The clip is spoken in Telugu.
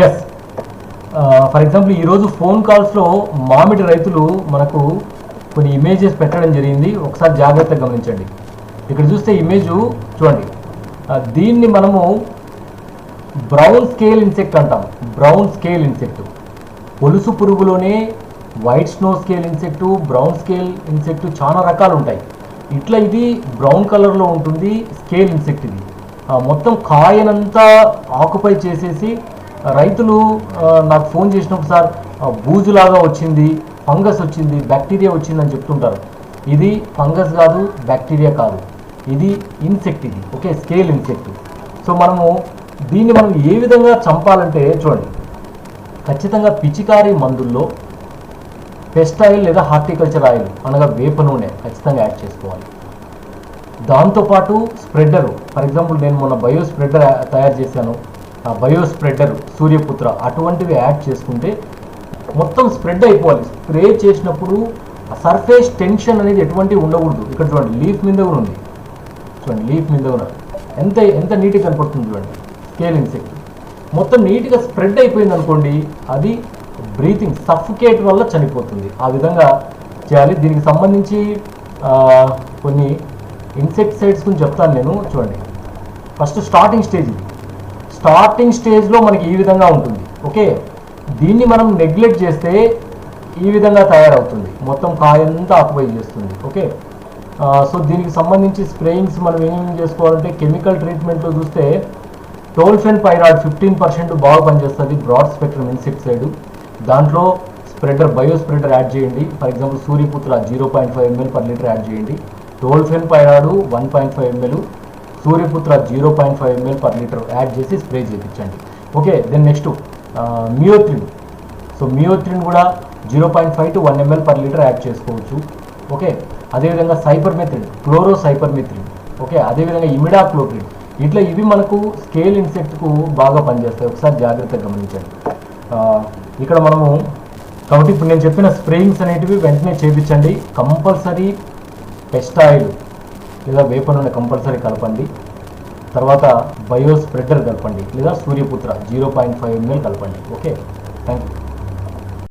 ఎస్ ఫర్ ఎగ్జాంపుల్ ఈరోజు ఫోన్ కాల్స్లో మామిడి రైతులు మనకు కొన్ని ఇమేజెస్ పెట్టడం జరిగింది. ఒకసారి జాగ్రత్తగా గమనించండి. ఇక్కడ చూస్తే ఇమేజ్ చూడండి. Uh, దీన్ని మనము బ్రౌన్ స్కేల్ ఇన్సెక్ట్ అంటాం. బ్రౌన్ స్కేల్ ఇన్సెక్ట్ పొలుసు పురుగులోనే white snow scale insect brown scale insect చాలా రకాలు ఉంటాయి. ఇట్లా ఇది బ్రౌన్ కలర్లో ఉంటుంది. స్కేల్ ఇన్సెక్ట్ ఇది. Uh, మొత్తం కాయనంతా ఆకుపై చేసేసి రైతులు నాకు ఫోన్ చేసినప్పుడు సార్ బూజులాగా వచ్చింది ఫంగస్ వచ్చింది బ్యాక్టీరియా వచ్చిందని చెప్తుంటారు. ఇది ఫంగస్ కాదు బ్యాక్టీరియా కాదు. ఇది ఇన్సెక్ట్ ఇది ఓకే? Scale insect. సో మనము దీన్ని మనం ఏ విధంగా చంపాలంటే చూడండి. ఖచ్చితంగా పిచికారీ మందుల్లో పెస్ట్ ఆయిల్ లేదా హార్టికల్చర్ ఆయిల్ అనగా వేప నూనె ఖచ్చితంగా యాడ్ చేసుకోవాలి. దాంతోపాటు స్ప్రెడ్డరు ఫర్ ఎగ్జాంపుల్ నేను మొన్న బయో స్ప్రెడ్డర్ తయారు చేశాను. బయో స్ప్రెడ్డర్ సూర్యపుత్ర అటువంటివి యాడ్ చేసుకుంటే మొత్తం స్ప్రెడ్ అయిపోవాలి. స్ప్రే చేసినప్పుడు సర్ఫేస్ టెన్షన్ అనేది ఎటువంటి ఉండకూడదు. ఇక్కడ చూడండి లీఫ్ మీద కూడా ఉంది. చూడండి లీఫ్ మీద కూడా. ఎంత ఎంత నీట్గా కనపడుతుంది చూడండి స్కేల్ ఇన్సెక్ట్ మొత్తం నీట్గా స్ప్రెడ్ అయిపోయింది అనుకోండి అది బ్రీతింగ్ సఫికేట్ వల్ల చనిపోతుంది. ఆ విధంగా చేయాలి. దీనికి సంబంధించి కొన్ని ఇన్సెక్టిసైడ్స్ గురించి చెప్తాను నేను. చూడండి. ఫస్ట్ స్టార్టింగ్ స్టేజ్ ఇది. స్టార్టింగ్ స్టేజ్లో మనకి ఈ విధంగా ఉంటుంది. ఓకే దీన్ని మనం నెగ్లెక్ట్ చేస్తే ఈ విధంగా తయారవుతుంది. మొత్తం కాయంతా ఆక్యుపై చేస్తుంది. ఓకే సో దీనికి సంబంధించి స్ప్రేయింగ్స్ మనం ఏమేమి చేసుకోవాలంటే కెమికల్ ట్రీట్మెంట్లో చూస్తే టోల్ఫెన్ పైరాడ్ ఫిఫ్టీన్ పర్సెంట్ బాగా పనిచేస్తుంది బ్రాడ్ స్పెక్ట్రమ్ ఇన్సెక్టిసైడ్ దాంట్లో స్ప్రెడర్ బయో స్ప్రెడర్ యాడ్ చేయండి. For example Suryaputra zero point five ML per litre add చేయండి. Tolfenpyrad one point five ML Suryaputra zero point five ML per litre add చేసి స్ప్రే చేయించండి okay then next uh, meothrin. So meothrin కూడా zero point five to one ML per litre add చేసుకోవచ్చు. ఓకే అదేవిధంగా సైపర్మెథ్రిన్ క్లోరో సైపర్మెథ్రిన్ ఓకే అదేవిధంగా ఇమిడా క్లోప్రిన్ ఇట్లా ఇవి మనకు స్కేల్ ఇన్సెక్ట్కు బాగా పనిచేస్తాయి. ఒకసారి జాగ్రత్తగా గమనించండి. ఇక్కడ మనము కాబట్టి ఇప్పుడు నేను చెప్పిన స్ప్రేయింగ్స్ అనేటివి వెంటనే చేయించండి కంపల్సరీ పెస్ట్ లేదా వేప నూనె కంపల్సరీ కలపండి. తర్వాత బయో స్ప్రెడర్ కలపండి. లేదా Suryaputra zero point five ML కలపండి. ఓకే? Thank you